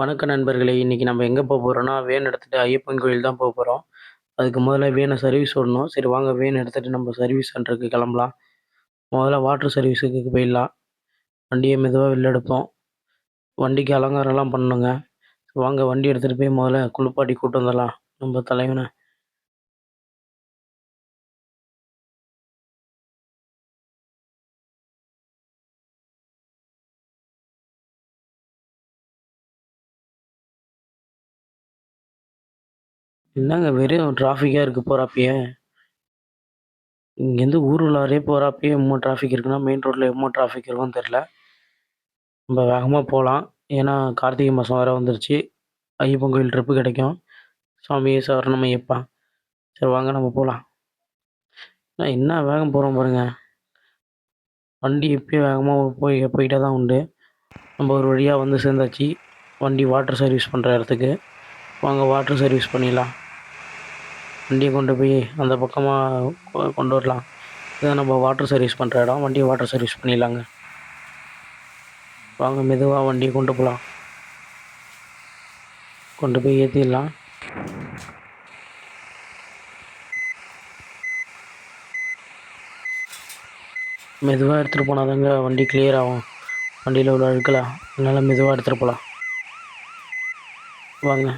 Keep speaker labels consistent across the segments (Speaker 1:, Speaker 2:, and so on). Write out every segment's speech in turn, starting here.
Speaker 1: வணக்க நண்பர்களே! இன்றைக்கி நம்ம எங்கே போக போகிறோன்னா வேன் எடுத்துகிட்டு ஐயப்பன் கோயில் தான் போக போகிறோம் அதுக்கு முதல்ல வேனை சர்வீஸ் விடணும். சரி வாங்க வேன் எடுத்துகிட்டு நம்ம சர்வீஸ் சென்டருக்கு கிளம்பலாம். முதல்ல வாட்டர் சர்வீஸுக்கு போயிடலாம். வண்டியை மெதுவாக வெளில எடுப்போம். வண்டிக்கு அலங்காரம்லாம் பண்ணணுங்க. வாங்க வண்டி எடுத்துகிட்டு போய் முதல்ல குளிப்பாட்டி கூட்டு வந்துடலாம் நம்ம தலைவனை என்னங்க வெறும் டிராஃபிக்காக இருக்குது போகிறாப்பயே இங்கேருந்து ஊர் உள்ளாரே போறப்பயே எம்மோ டிராஃபிக் இருக்குன்னா, மெயின் ரோட்டில் எம்மோ டிராஃபிக் இருக்கும்னு தெரில நம்ம வேகமாக போகலாம் ஏன்னா கார்த்திகை மாதம் வேறு வந்துருச்சு. ஐயப்பன் கோயில் ட்ரிப்பு கிடைக்கும். சுவாமியே சரணம் ஐயப்பா! சரி வாங்க நம்ம போகலாம் நான் என்ன வேகம் போகிறோம் பாருங்கள் வண்டி எப்பயும் வேகமாக போய் போயிட்டே தான் உண்டு. நம்ம ஒரு வழியாக வந்து சேர்ந்தாச்சு. வண்டி வாட்டர் சர்வீஸ் பண்ணுற இடத்துக்கு. வாங்க வாட்டர் சர்வீஸ் பண்ணிடலாம். வண்டியை கொண்டு போய் அந்த பக்கமாக கொண்டு வரலாம். இதான் நம்ம வாட்டர் சர்வீஸ் பண்ணுற இடம். வண்டியை வாட்டர் சர்வீஸ் பண்ணிடலாங்க. வாங்க மெதுவாக வண்டியை கொண்டு போகலாம் கொண்டு போய் ஏற்றிடலாம் மெதுவாக எடுத்துகிட்டு போனால் தாங்க வண்டி கிளியர் ஆகும். வண்டியில் உள்ள அழுக்கலாம் அதனால் மெதுவாக எடுத்துகிட்டு போகலாம் வாங்க.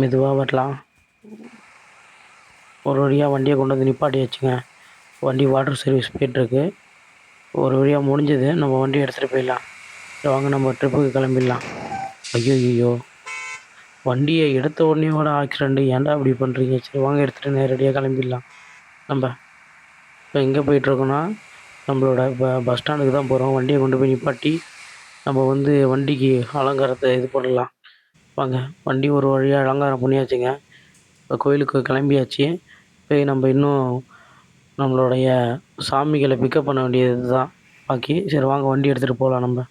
Speaker 1: மெதுவாக வரலாம். ஒரு வழியாக வண்டியை கொண்டு வந்து நிப்பாட்டியாச்சுங்க. வண்டி வாட்டர் சர்வீஸ் போயிட்டுருக்கு. ஒரு வழியாக முடிஞ்சது. நம்ம வண்டியை எடுத்துகிட்டு போயிடலாம். வாங்க நம்ம ட்ரிப்புக்கு கிளம்பிடலாம். ஐயோ ஐயோ வண்டியை எடுத்த உடனேயோட ஆக்சிடெண்ட் ஏன்டா இப்படி பண்ணுறீங்க சரி வாங்க எடுத்துகிட்டு நேரடியாக கிளம்பிடலாம். நம்ம இப்போ எங்கே போயிட்டுருக்கோன்னா நம்மளோட ப பஸ் ஸ்டாண்டுக்கு தான் போகிறோம் வண்டியை கொண்டு போய் நிப்பாட்டி, நம்ம வந்து வண்டிக்கு அலங்காரத்தை இது பண்ணலாம். வாங்க வண்டி ஒரு வழியாக அலங்காரம் பண்ணியாச்சுங்க. இப்போ கோயிலுக்கு கிளம்பியாச்சு. போய் நம்ம இன்னும் நம்மளுடைய சாமிகளை பிக்கப் பண்ண வேண்டியது தான் பாக்கி. சரி வாங்க வண்டி எடுத்துகிட்டு போகலாம் நம்ம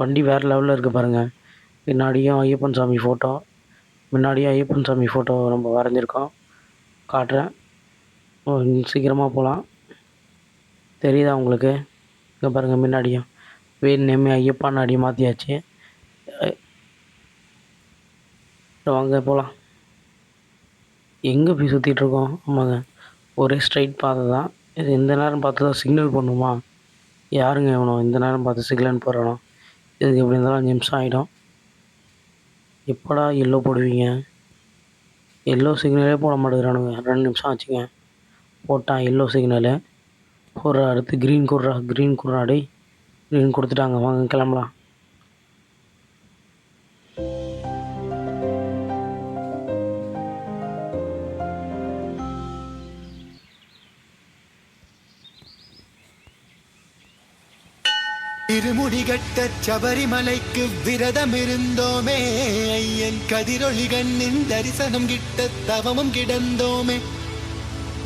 Speaker 1: வண்டி வேறு லெவலில் இருக்குது பாருங்கள் பின்னாடியும் ஐயப்பன் சாமி ஃபோட்டோ. முன்னாடியும் ஐயப்பன் சாமி ஃபோட்டோ நம்ம வரைஞ்சிருக்கோம். காட்டுறேன். சீக்கிரமாக போகலாம் தெரியுதா உங்களுக்கு? இங்கே பாருங்கள் முன்னாடியும். வேன் நேமே ஐயப்பான்னு அடி மாற்றியாச்சு வாங்க போகலாம் எங்கே போய் சுற்றிட்டுருக்கோம் ஆமாங்க. ஒரே ஸ்ட்ரைட் பாதை தான். இது இந்த நேரம் பார்த்து தான் சிக்னல் பண்ணுமா யாருங்க இவனும் இந்த நேரம் பார்த்து சிக்னல் போடுறானோ? இதுக்கு எப்படி இருந்தாலும் அஞ்சு நிமிஷம் ஆகிடும் எப்படா எல்லோ போடுவீங்க? எல்லோ சிக்னலே போட மாட்டேங்கிறானுங்க. ரெண்டு நிமிஷம் ஆச்சுங்க. போட்டான் எல்லோ சிக்னலு. போடுறா அடுத்து கிரீன் குட்றா கிரீன் குட்றா டேய். கொடுத்துட்டாங்க குடுத்துட்டாங்க. வாங்க கிளம்பலாம்.
Speaker 2: திருமுடிகட்ட சபரிமலைக்கு விரதம் இருந்தோமே ஐயன் கதிரொளி கண்ணின் தரிசனம் கிட்ட தவமும் கிடந்தோமே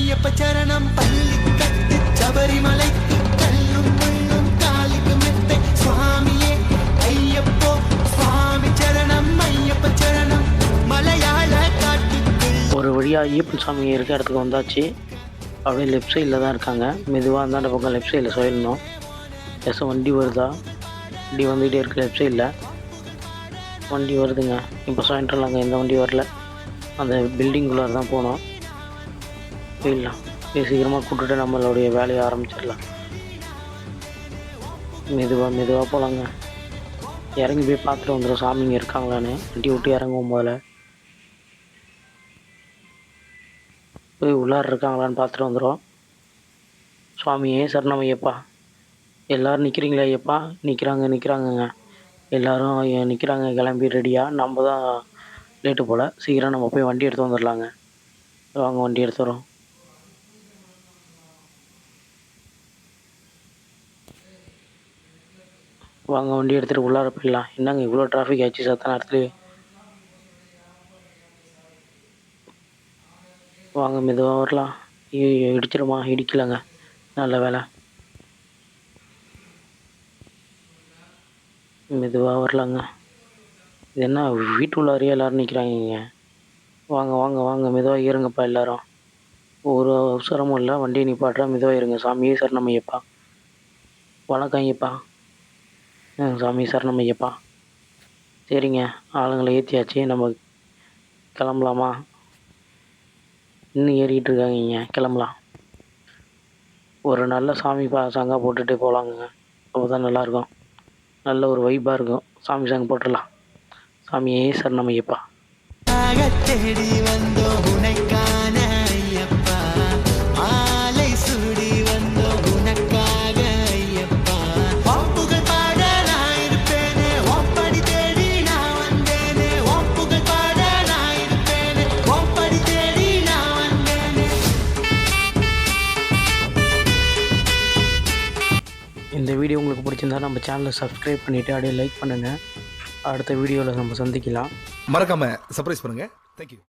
Speaker 2: ஐயப்போ சரணம் ஐயப்ப சரணம் சபரிமலைக்கு கல்லும் முள்ளும் காலுக்கு மெத்தை. சுவாமியே ஐயப்போ சுவாமி சரணம் ஐயப்ப சரணம். மலையாள காட்டுக்குள்
Speaker 1: ஒரு வழியாக ஐயப்பன் சாமி இருக்க இடத்துக்கு வந்தாச்சு. அப்படியே லெஃப்ட் சைடில் தான் இருக்காங்க. மெதுவாக இருந்தால் பக்கம் லெஃப்ட் சைடில் சொல்லணும் எஸ் வண்டி வருதா? வண்டி வந்துகிட்டே இருக்குது லெஃப்ட் சைடில் வண்டி வருதுங்க. இப்போ சொல்லிட்டுலாங்க எந்த வண்டி வரல. அந்த பில்டிங்குள்ளார தான் போனோம். போயிடலாம் போய் சீக்கிரமாக கூப்பிட்டுட்டு நம்மளுடைய வேலையை ஆரம்பிச்சிடலாம். மெதுவாக மெதுவாக போகலாங்க இறங்கி போய் பார்த்துட்டு வந்துடும் சாமிங்க இருக்காங்களான்னு. வண்டி விட்டு இறங்குவோம் முதல்ல. போய் உள்ளார் இருக்காங்களான்னு பார்த்துட்டு வந்துடும் சுவாமியே சரணம் ஐயப்பா எல்லோரும் நிற்கிறீங்களா ஐயப்பா? நிற்கிறாங்க நிற்கிறாங்கங்க எல்லோரும் நிற்கிறாங்க கிளம்பி ரெடியாக நம்ம தான் லேட்டு போல். சீக்கிரம் நம்ம போய் வண்டி எடுத்து வந்துடலாங்க வாங்க வண்டி எடுத்துடுறோம் வாங்க வண்டி எடுத்துகிட்டு உள்ளார போயிடலாம். என்னங்க இவ்வளோ டிராஃபிக் ஆச்சு சத்த நேரத்துலேயே வாங்க மெதுவாக வரலாம். ஐயோ இடிச்சிருமா? இடிக்கலாங்க. நல்ல வேலை. மெதுவாக வரலாங்க. இது என்ன வீட்டுள்ளாரையே எல்லோரும் நிற்கிறாங்க வாங்க வாங்க வாங்க மெதுவாக ஏறுங்கப்பா எல்லாரும். ஒரு அவசரமும் இல்லை வண்டியை நிப்பாட்டுறா மெதுவாக இருங்க சாமியே சரணம் ஐயப்பா. வணக்கம் ஐயப்பா. சாமி சரணம் ஐயப்பா. சரிங்க ஆளுங்களை ஏற்றியாச்சு நம்ம கிளம்பலாமா? இன்னும் ஏறிக்கிட்டு இருக்காங்க கிளம்பலாம். ஒரு நல்ல சாமி பா சாங்காக போட்டுட்டு போகலாங்க அப்போ தான் நல்லாயிருக்கும். நல்ல ஒரு வைப்பாக இருக்கும். சாமி சாங் போட்டுடலாம். சாமியே சரணம் ஐயப்பா.
Speaker 2: தேடி
Speaker 1: வீடியோ உங்களுக்கு பிடிச்சிருந்தா நம்ம சேனலை சப்ஸ்கிரைப் பண்ணிவிட்டு அப்படியே லைக் பண்ணுங்கள் அடுத்த வீடியோவில் நம்ம சந்திக்கலாம்.
Speaker 3: மறக்காமல் சர்ப்ரைஸ் பண்ணுங்கள் தேங்க்யூ